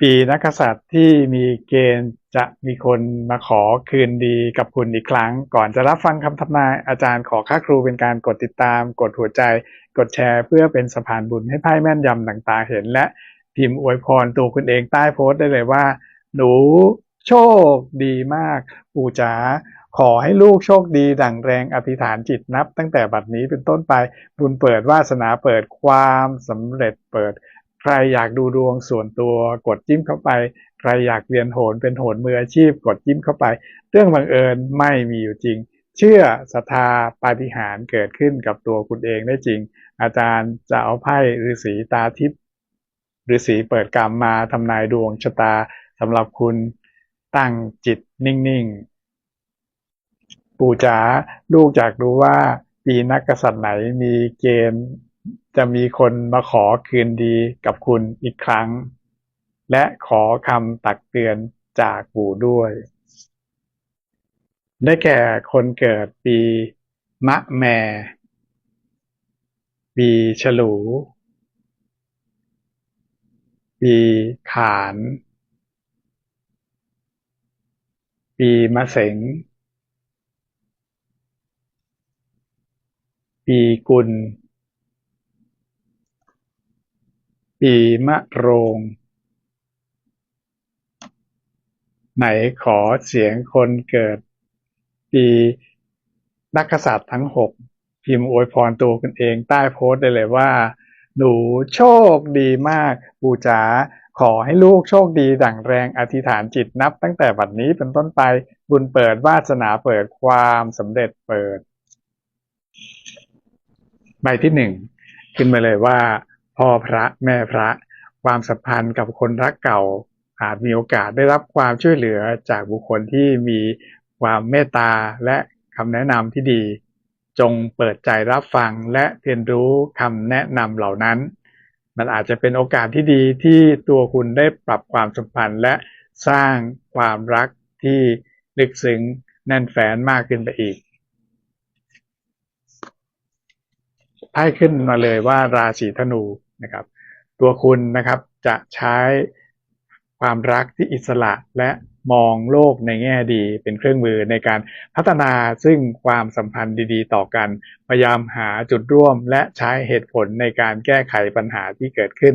ปีนักกษัตริย์ที่มีเกณฑ์จะมีคนมาขอคืนดีกับคุณอีกครั้ง ก่อนจะรับฟังคำทำนายอาจารย์ขอค่าครูเป็นการกดติดตาม กดหัวใจ กดแชร์ เพื่อเป็นสะพานบุญให้ไพ่แม่นยำต่างๆเห็น และพิมพ์อวยพรตัวคุณเองใต้โพสต์ได้เลยว่า หนูโชคดีมาก ปู่จ๋าขอให้ลูกโชคดีดั่งแรงอธิษฐานจิตนับ ตั้งแต่บัดนี้เป็นต้นไปบุญเปิดวาสนาเปิดความสำเร็จเปิด ใครอยากดูดวงส่วนตัวกดจิ้มเข้าไป ใครอยากเรียนโหนเป็นโหนมืออาชีพกดจิ้มเข้าไป เรื่องบังเอิญไม่มีอยู่จริง เชื่อศรัทธาปาฏิหาริย์เกิดขึ้นกับตัวคุณเองได้จริง อาจารย์จะเอาไพ่ฤาษีตาทิพย์ฤาษีเปิดกรรมมาทำนายดวงชะตาสำหรับคุณตั้งจิตนิ่งๆ ปู่จ๋าลูกอยากรู้ว่าปีนักกษัตริย์ไหนมีเกณฑ์ จะมีคนมาขอคืนดีกับคุณอีกครั้ง และขอคำตักเตือนจากปู่ด้วย ได้แก่คนเกิดปี มะแม่ ปีฉลู ปีขาน ปีมะเสงปีกุล ปีมะโรง ไหนขอเสียงคนเกิด ปีนักษัตริย์ทั้งหกพิมพ์อวยพรตัวคุณเองใต้โพสต์ได้เลยว่า หนูโชคดีมากปู่จ๋าขอให้ลูกโชคดีดั่งแรงอธิษฐานจิตนับ ตั้งแต่บัดนี้เป็นต้นไปบุญเปิดวาสนาเปิดความสำเร็จเปิด ใบที่หนึ่งขึ้นมาเลยว่า พ่อพระแม่พระ ความสัมพันธ์กับคนรักเก่า อาจมีโอกาสได้รับความช่วยเหลือจากบุคคลที่มีความเมตตาและคำแนะนำที่ดี จงเปิดใจรับฟังและเรียนรู้คำแนะนำเหล่านั้น มันอาจจะเป็นโอกาสที่ดีที่ตัวคุณได้ปรับความสัมพันธ์และสร้างความรักที่ลึกซึ้งแน่นแฟ้นมากขึ้นไปอีกไพ่ขึ้นมาเลยว่าราศีธนู นะครับ ตัวคุณนะครับจะใช้ความรักที่อิสระและมองโลกในแง่ดีเป็นเครื่องมือในการพัฒนาซึ่งความสัมพันธ์ดีๆ ต่อกัน พยายามหาจุดร่วมและใช้เหตุผลในการแก้ไขปัญหาที่เกิดขึ้น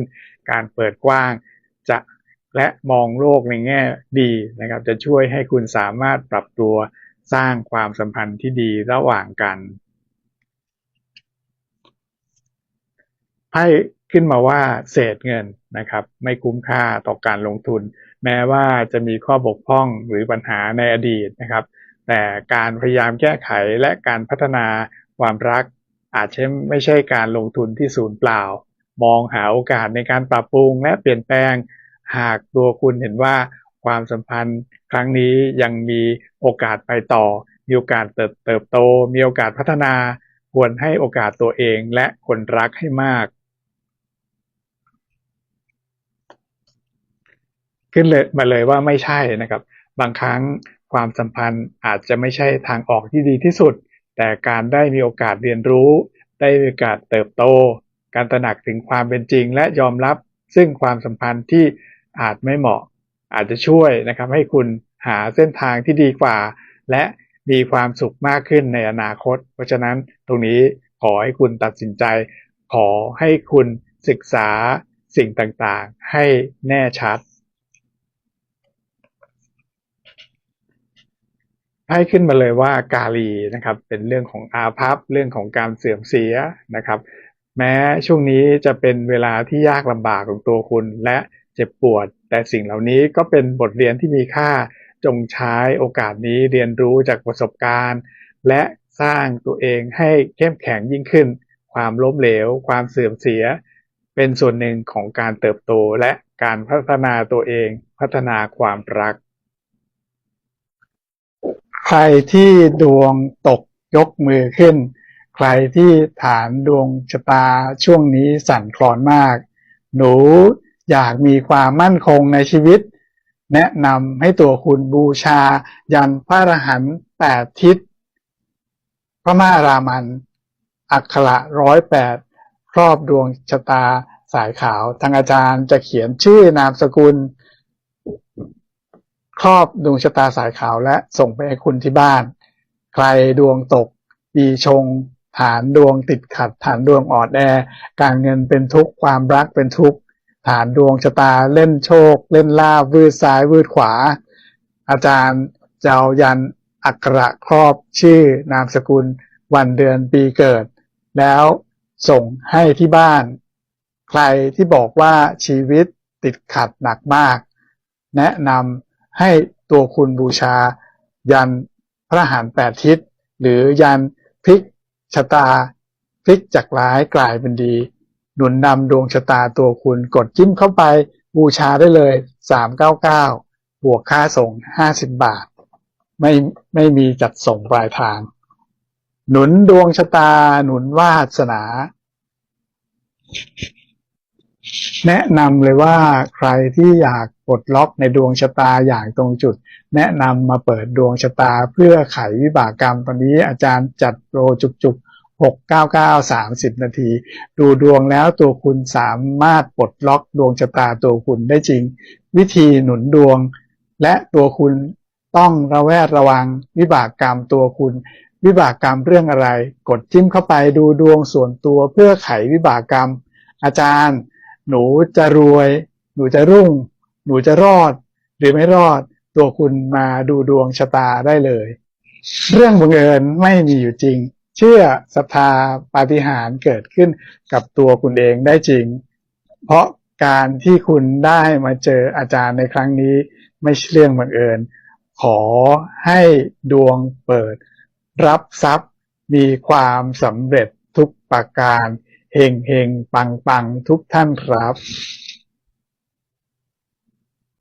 การเปิดกว้างจะและมองโลกในแง่ดีนะครับ จะช่วยให้คุณสามารถปรับตัวสร้างความสัมพันธ์ที่ดีระหว่างกันไพ่ ขึ้นมาว่าเศษเงินนะครับไม่คุ้มค่าต่อการลงทุน แม้ว่าจะมีข้อบกพร่องหรือปัญหาในอดีตนะครับ แต่การพยายามแก้ไขและการพัฒนาความรัก อาจจะไม่ใช่การลงทุนที่ศูนย์เปล่า มองหาโอกาสในการปรับปรุงและเปลี่ยนแปลง หากตัวคุณเห็นว่าความสัมพันธ์ครั้งนี้ยังมีโอกาสไปต่อ มีโอกาสเติบเติบโต มีโอกาสพัฒนา ควรให้โอกาสตัวเองและคนรักให้มาก ขึ้นเลยมาเลยว่าไม่ใช่นะครับ บางครั้งความสัมพันธ์อาจจะไม่ใช่ทางออกที่ดีที่สุด แต่การได้มีโอกาสเรียนรู้ ได้มีโอกาสเติบโต การตระหนักถึงความเป็นจริง และยอมรับซึ่งความสัมพันธ์ที่อาจไม่เหมาะ อาจจะช่วยนะครับให้คุณหาเส้นทางที่ดีกว่า และมีความสุขมากขึ้นในอนาคต เพราะฉะนั้นตรงนี้ขอให้คุณตัดสินใจ ขอให้คุณศึกษาสิ่งต่างๆ ให้แน่ชัด ให้ขึ้นมาเลยว่ากาลีนะครับ เป็นเรื่องของอาภัพเรื่องของการเสื่อมเสียนะครับ แม้ช่วงนี้จะเป็นเวลาที่ยากลำบากของตัวคุณ และเจ็บปวด แต่สิ่งเหล่านี้ก็เป็นบทเรียนที่มีค่าจงใช้โอกาสนี้เรียนรู้จากประสบการณ์ และสร้างตัวเองให้เข้มแข็งยิ่งขึ้น ความล้มเหลว ความเสื่อมเสีย เป็นส่วนหนึ่งของการเติบโตและการพัฒนาตัวเอง พัฒนาความรัก ใครที่ดวงตกยกมือขึ้น ใครที่ฐานดวงชะตาช่วงนี้สั่นคลอนมาก หนูอยากมีความมั่นคงในชีวิต แนะนำให้ตัวคุณบูชา ยันพระอรหันต์แปดทิศ พระมารามัน อักขระร้อยแปดครอบดวงชะตาสายขาวทางอาจารย์จะเขียนชื่อนามสกุล ครอบดวงชะตาสายขาวและส่งไปให้คุณที่บ้าน ใครดวงตก ปีชง ฐานดวงติดขัด ฐานดวงอ่อนแอ การเงินเป็นทุกข์ความรักเป็นทุกข์ฐานดวงชะตาเล่นโชค เล่นลาบวืดซ้ายวืดขวา อาจารย์เจะเอายันอักระครอบชื่อนามสกุล วันเดือนปีเกิด แล้วส่งให้ที่บ้าน ใครที่บอกว่าชีวิตติดขัดหนักมาก แนะนำ ให้ตัวคุณบูชา ยันพระหารแปดทิศ หรือยันพลิกชะตาพลิกจากร้ายกลายเป็นดี หนุนนำดวงชะตาตัวคุณกดจิ้มเข้าไปบูชาได้เลย 399 บวกค่าส่ง 50 บาท ไม่ไม่มีจัดส่งปลายทาง หนุนดวงชะตา หนุนวาสนา แนะนำเลยว่าใครที่อยากปลดล็อกในดวงชะตาอย่างตรงจุด แนะนำมาเปิดดวงชะตาเพื่อไขวิบากกรรม ตอนนี้อาจารย์จัดโปรจุกๆ699 30 นาที ดูดวงแล้วตัวคุณสามารถปลดล็อกดวงชะตาตัวคุณได้จริง วิธีหนุนดวง และตัวคุณต้องระแวดระวังวิบากกรรมตัวคุณ วิบากกรรมเรื่องอะไร กดจิ้มเข้าไปดูดวงส่วนตัวเพื่อไขวิบากกรรม อาจารย์ หนูจะรวย หนูจะรุ่ง หนูจะรอด หรือไม่รอด ตัวคุณมาดูดวงชะตาได้เลย เรื่องบังเอิญไม่มีอยู่จริง เชื่อศรัทธาปาฏิหาริย์เกิดขึ้นกับตัวคุณเองได้จริง เพราะการที่คุณได้มาเจออาจารย์ในครั้งนี้ ไม่ใช่เรื่องบังเอิญ ขอให้ดวงเปิด รับทรัพย์มีความสำเร็จทุกประการ เฮงเฮงปังปังทุกท่านครับ